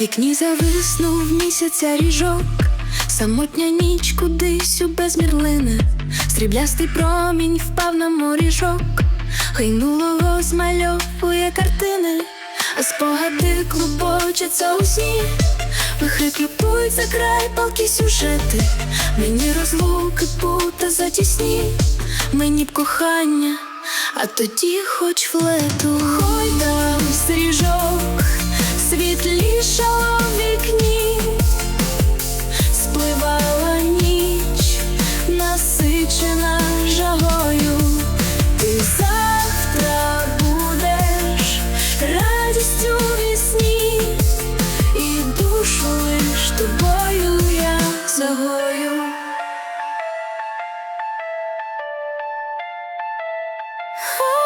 Вікні зависнув місяця ріжок, самотня ніч кудись у безмірлине, сріблястий промінь впав на моріжок, Хайнулого змальовує картини, а спогади клубочаться у сні, вихриплюють за край палки сюжети, мені розлуки пута затісні, мені б кохання, а тоді хоч флету, Хой там стріжок, Oh.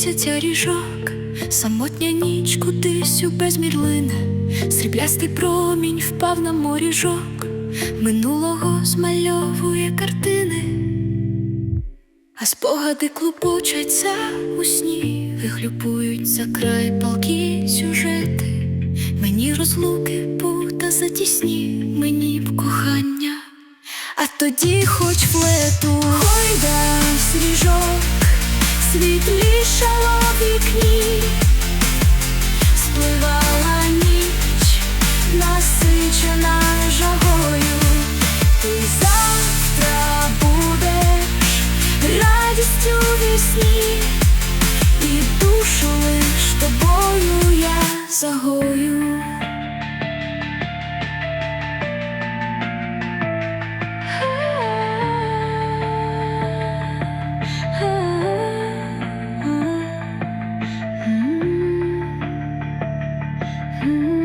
місяця ріжок, самотня ніч кудись у безмірлине, сріблястий промінь впав на моріжок, минулого змальовує картини, а спогади клубочаться у сні, вихлюпують за край палки сюжети, мені розлуки пута затісні, мені б кохання. А тоді хоч флету Гойда сріжок, світлішало вікні, спливала ніч, насичена жагою. Ти завтра будеш радістю вісні, і душу лиш. Mm-hmm.